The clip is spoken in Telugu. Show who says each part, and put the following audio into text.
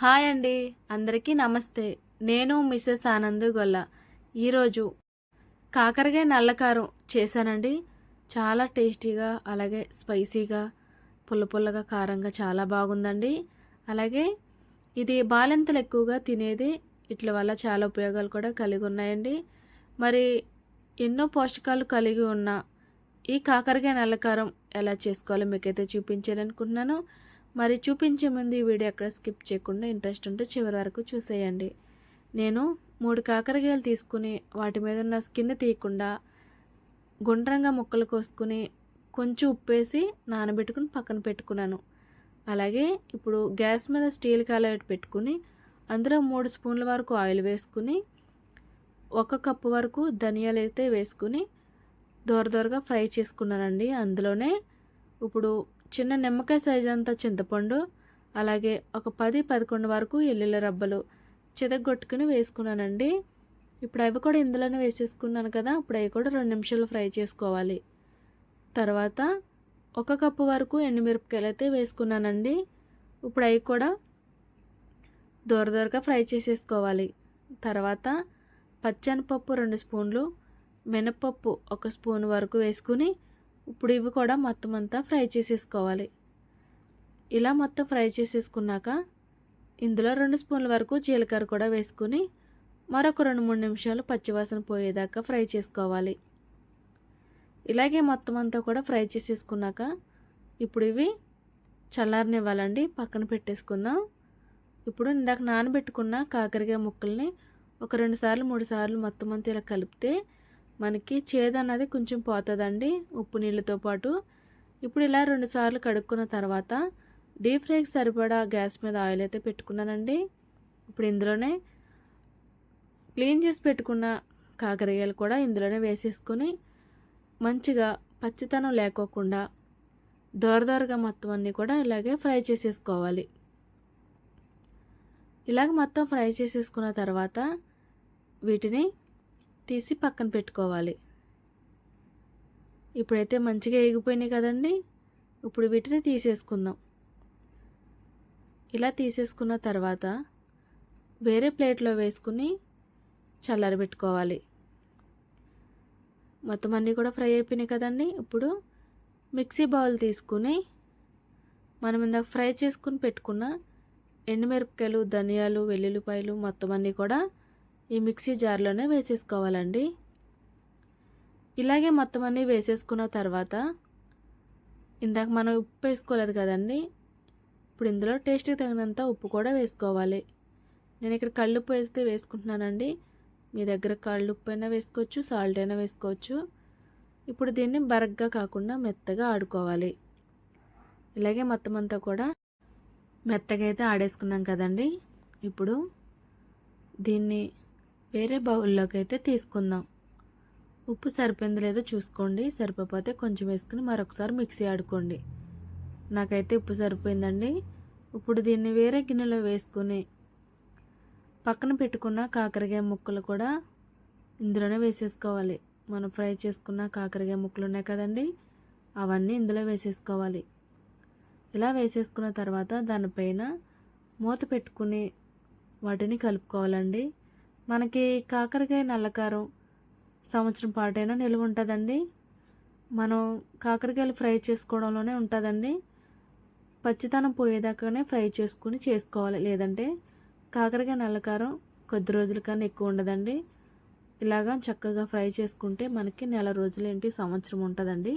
Speaker 1: హాయ్ అండి. అందరికీ నమస్తే. నేను మిస్సెస్ ఆనంద్ గొల్ల. ఈరోజు కాకరకాయ నల్లకారం చేశానండి. చాలా టేస్టీగా అలాగే స్పైసీగా పుల్ల పుల్లగా కారంగా చాలా బాగుందండి. అలాగే ఇది బాలింతలు ఎక్కువగా తినేది ఇట్ల వల్ల చాలా ఉపయోగాలు కూడా కలిగి ఉన్నాయండి. మరి ఎన్నో పోషకాలు కలిగి ఉన్న ఈ కాకరకాయ నల్లకారం ఎలా చేసుకోవాలో మీకైతే చూపించాలనుకుంటున్నాను. మరి చూపించే ముందు ఈ వీడియో ఎక్కడ స్కిప్ చేయకుండా ఇంట్రెస్ట్ ఉంటే చివరి వరకు చూసేయండి. నేను మూడు కాకరకాయలు తీసుకుని వాటి మీద ఉన్న స్కిన్ తీయకుండా గుండ్రంగా ముక్కలు కోసుకుని కొంచెం ఉప్పేసి నానబెట్టుకుని పక్కన పెట్టుకున్నాను. అలాగే ఇప్పుడు గ్యాస్ మీద స్టీల్ కాలబెట్టి పెట్టుకుని అందులో మూడు స్పూన్ల వరకు ఆయిల్ వేసుకుని ఒక కప్పు వరకు ధనియాలు అయితే వేసుకుని దోర దోరగా ఫ్రై చేసుకున్నానండి. అందులోనే ఇప్పుడు చిన్న నిమ్మకాయ సైజ్ అంతా చింతపండు అలాగే ఒక పది పదకొండు వరకు ఎల్లుల రబ్బలు చితగొట్టుకుని వేసుకున్నానండి. ఇప్పుడు అవి కూడా ఇందులోనే వేసేసుకున్నాను కదా ఇప్పుడు అవి కూడా రెండు నిమిషాలు ఫ్రై చేసుకోవాలి. తర్వాత ఒక కప్పు వరకు ఎండుమిరపకాయలు అయితే వేసుకున్నానండి. ఇప్పుడు అవి కూడా దూర దూరగా ఫ్రై చేసేసుకోవాలి. తర్వాత పచ్చనిపప్పు రెండు స్పూన్లు మినపప్పు ఒక స్పూన్ వరకు వేసుకుని ఇప్పుడు ఇవి కూడా మొత్తం అంతా ఫ్రై చేసేసుకోవాలి. ఇలా మొత్తం ఫ్రై చేసేసుకున్నాక ఇందులో రెండు స్పూన్ల వరకు జీలకర్ర కూడా వేసుకుని మరొక రెండు మూడు నిమిషాలు పచ్చివాసన పోయేదాకా ఫ్రై చేసుకోవాలి. ఇలాగే మొత్తం అంతా కూడా ఫ్రై చేసేసుకున్నాక ఇప్పుడు ఇవి చల్లారనివ్వాలండి పక్కన పెట్టేసుకుందాం. ఇప్పుడు ఇందాక నానబెట్టుకున్న కాకరకాయ ముక్కల్ని ఒక రెండు సార్లు మూడు సార్లు మొత్తం అంతా ఇలా కలిపితే మనకి చేదు అన్నది కొంచెం పోతుందండి ఉప్పు నీళ్ళతో పాటు. ఇప్పుడు ఇలా రెండుసార్లు కడుక్కున్న తర్వాత డీప్ ఫ్రైకి సరిపడా గ్యాస్ మీద ఆయిల్ అయితే పెట్టుకున్నానండి. ఇప్పుడు ఇందులోనే క్లీన్ చేసి పెట్టుకున్న కాకరకాయలు కూడా ఇందులోనే వేసేసుకొని మంచిగా పచ్చితనం లేకోకుండా దోరదోరగా మొత్తం అన్నీ కూడా ఇలాగే ఫ్రై చేసేసుకోవాలి. ఇలాగ మొత్తం ఫ్రై చేసేసుకున్న తర్వాత వీటిని తీసి పక్కన పెట్టుకోవాలి. ఇప్పుడైతే మంచిగా ఎగిపోయినాయి కదండి. ఇప్పుడు వీటిని తీసేసుకుందాం. ఇలా తీసేసుకున్న తర్వాత వేరే ప్లేట్లో వేసుకుని చల్లారబెట్టుకోవాలి మొత్తం అన్నీ కూడా ఫ్రై అయిపోయినాయి కదండి. ఇప్పుడు మిక్సీ బౌల్ తీసుకుని మనం ఇందాక ఫ్రై చేసుకుని పెట్టుకున్న ఎండుమిరపకాయలు ధనియాలు వెల్లుల్లిపాయలు మొత్తం అన్నీ కూడా ఈ మిక్సీ జార్లోనే వేసేసుకోవాలండి. ఇలాగే మొత్తం అన్నీ వేసేసుకున్న తర్వాత ఇందాక మనం ఉప్పు వేసుకోలేదు కదండి ఇప్పుడు ఇందులో టేస్ట్కి తగినంత ఉప్పు కూడా వేసుకోవాలి. నేను ఇక్కడ కళ్ళుప్పు వేస్తే వేసుకుంటున్నానండి. మీ దగ్గర కళ్ళుప్పు అయినా వేసుకోవచ్చు సాల్ట్ అయినా వేసుకోవచ్చు. ఇప్పుడు దీన్ని బరగ్గా కాకుండా మెత్తగా ఆడుకోవాలి. ఇలాగే మొత్తం అంతా కూడా మెత్తగా అయితే ఆడేసుకున్నాం కదండి. ఇప్పుడు దీన్ని వేరే బౌల్లోకి అయితే తీసుకుందాం. ఉప్పు సరిపోయింది లేదో చూసుకోండి. సరిపోతే కొంచెం వేసుకుని మరొకసారి మిక్సీ ఆడుకోండి. నాకైతే ఉప్పు సరిపోయిందండి. ఇప్పుడు దీన్ని వేరే గిన్నెలో వేసుకుని పక్కన పెట్టుకున్న కాకరకాయ ముక్కలు కూడా ఇందులోనే వేసేసుకోవాలి. మనం ఫ్రై చేసుకున్న కాకరకాయ ముక్కలు ఉన్నాయి కదండి అవన్నీ ఇందులో వేసేసుకోవాలి. ఇలా వేసేసుకున్న తర్వాత దానిపైన మూత పెట్టుకుని వాటిని కలుపుకోవాలండి. మనకి కాకరకాయ నల్లకారం సంవత్సరం పాటైనా నిల్వ ఉంటుందండి. మనం కాకరకాయలు ఫ్రై చేసుకోవడంలోనే ఉంటుందండి. పచ్చితనం పోయేదాకానే ఫ్రై చేసుకుని చేసుకోవాలి. లేదంటే కాకరకాయ నల్లకారం కొద్ది రోజుల కన్నా ఎక్కువ ఉండదండి. ఇలాగా చక్కగా ఫ్రై చేసుకుంటే మనకి నెల రోజులు ఏంటి సంవత్సరం ఉంటుందండి.